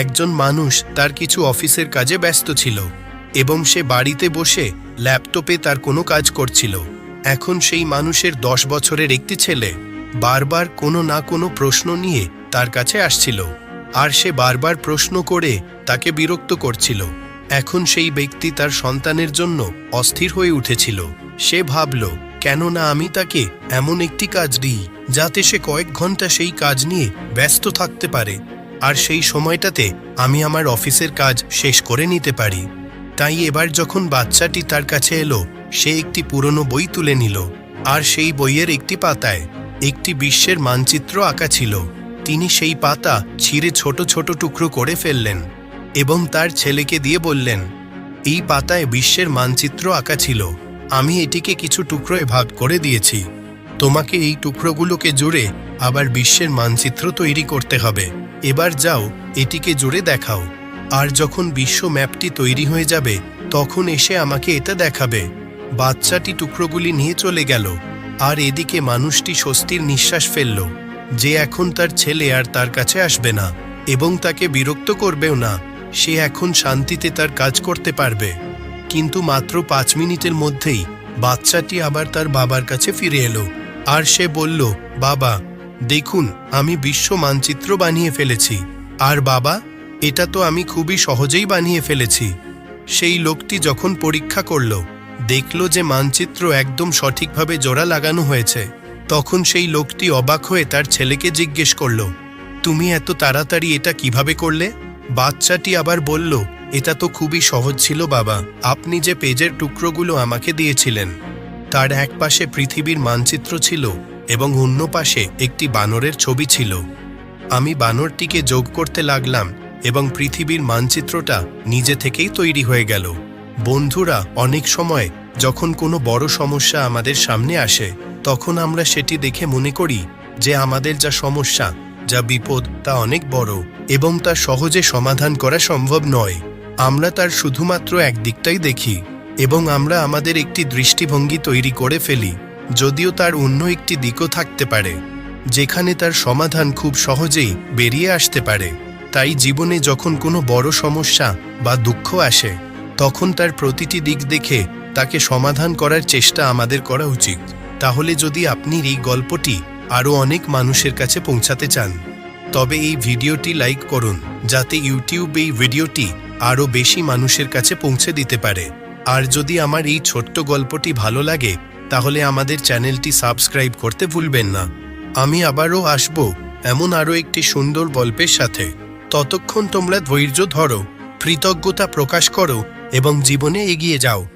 একজন মানুষ তার কিছু অফিসের কাজে ব্যস্ত ছিল এবং সে বাড়িতে বসে ল্যাপটপে তার কোনো কাজ করছিল। এখন সেই মানুষের দশ বছরের একটি ছেলে বারবার কোনো না কোনো প্রশ্ন নিয়ে তার কাছে আসছিল আর সে বারবার প্রশ্ন করে তাকে বিরক্ত করছিল। এখন সেই ব্যক্তি তার সন্তানের জন্য অস্থির হয়ে উঠেছিল। সে ভাবল, কেননা আমি তাকে এমন একটি কাজ দিই যাতে সে কয়েক ঘণ্টা সেই কাজ নিয়ে ব্যস্ত থাকতে পারে। আর সেই সময়টাতে আমি আমার অফিসের কাজ শেষ করে নিতে পারি। তাই এবার যখন বাচ্চাটি তার কাছে এলো, সে একটি পুরনো বই তুলে নিল, আর সেই বইয়ের একটি পাতায় একটি বিশ্বের মানচিত্র আঁকা ছিল। তিনি সেই পাতা ছিঁড়ে ছোট ছোট টুকরো করে ফেললেন এবং তার ছেলেকে দিয়ে বললেন, এই পাতায় বিশ্বের মানচিত্র আঁকা ছিল। আমি এটিকে কিছু টুকরোয় ভাগ করে দিয়েছি। তোমাকে এই টুকরোগুলোকে জুড়ে আবার বিশ্বের মানচিত্র তৈরি করতে হবে। এবার যাও, এটিকে জুড়ে দেখাও। আর যখন বিশ্ব ম্যাপটি তৈরি হয়ে যাবে, তখন এসে আমাকে এটা দেখাবে। বাচ্চাটি টুকরোগুলি নিয়ে চলে গেল, আর এদিকে মানুষটি স্বস্তির নিঃশ্বাস ফেলল, যে এখন তার ছেলে আর তার কাছে আসবে না, এবং তাকে বিরক্ত করবেও না, সে এখন শান্তিতে তার কাজ করতে পারবে। কিন্তু মাত্র পাঁচ মিনিটের মধ্যেই বাচ্চাটি আবার তার বাবার কাছে ফিরে এলো, আর সে বলল, বাবা দেখুন, আমি বিশ্ব মানচিত্র বানিয়ে ফেলেছি। আর বাবা, এটা তো আমি খুবই সহজেই বানিয়ে ফেলেছি। সেই লোকটি যখন পরীক্ষা করল, দেখল যে মানচিত্র একদম সঠিকভাবে জোড়া লাগানো হয়েছে। তখন সেই লোকটি অবাক হয়ে তার ছেলেকে জিজ্ঞেস করল, তুমি এত তাড়াতাড়ি এটা কীভাবে করলে? বাচ্চাটি আবার বলল, এটা তো খুবই সহজ ছিল বাবা, আপনি যে পেজের টুকরোগুলো আমাকে দিয়েছিলেন, তার এক পাশে পৃথিবীর মানচিত্র ছিল এবং অন্য পাশে একটি বানরের ছবি ছিল। আমি বানরটিকে যোগ করতে লাগলাম এবং পৃথিবীর মানচিত্রটা নিজে থেকেই তৈরি হয়ে গেল। বন্ধুরা, অনেক সময় যখন কোনো বড় সমস্যা আমাদের সামনে আসে, তখন আমরা সেটি দেখে মনে করি যে আমাদের যা সমস্যা, যা বিপদ, তা অনেক বড় এবং তা সহজে সমাধান করা সম্ভব নয়। আমরা তার শুধুমাত্র একদিকটাই দেখি এবং আমরা আমাদের একটি দৃষ্টিভঙ্গি তৈরি করে ফেলি। যদিও তার অন্য একটি দিকও থাকতে পারে, যেখানে তার সমাধান খুব সহজেই বেরিয়ে আসতে পারে। তাই জীবনে যখন কোনো বড় সমস্যা বা দুঃখ আসে, তখন তার প্রতিটি দিক দেখে তাকে সমাধান করার চেষ্টা আমাদের করা উচিত। তাহলে যদি আপনি এই গল্পটি আরও অনেক মানুষের কাছে পৌঁছাতে চান, তবে এই ভিডিওটি লাইক করুন, যাতে ইউটিউব এই ভিডিওটি আরও বেশি মানুষের কাছে পৌঁছে দিতে পারে। আর যদি আমার এই ছোট্ট গল্পটি ভালো লাগে তাহলে আমাদের চ্যানেলটি সাবস্ক্রাইব করতে ভুলবেন না। আমি আবারও আসব এমন আরও একটি সুন্দর গল্পের সাথে। ততক্ষণ তোমরা ধৈর্য ধরো, কৃতজ্ঞতা প্রকাশ করো এবং জীবনে এগিয়ে যাও।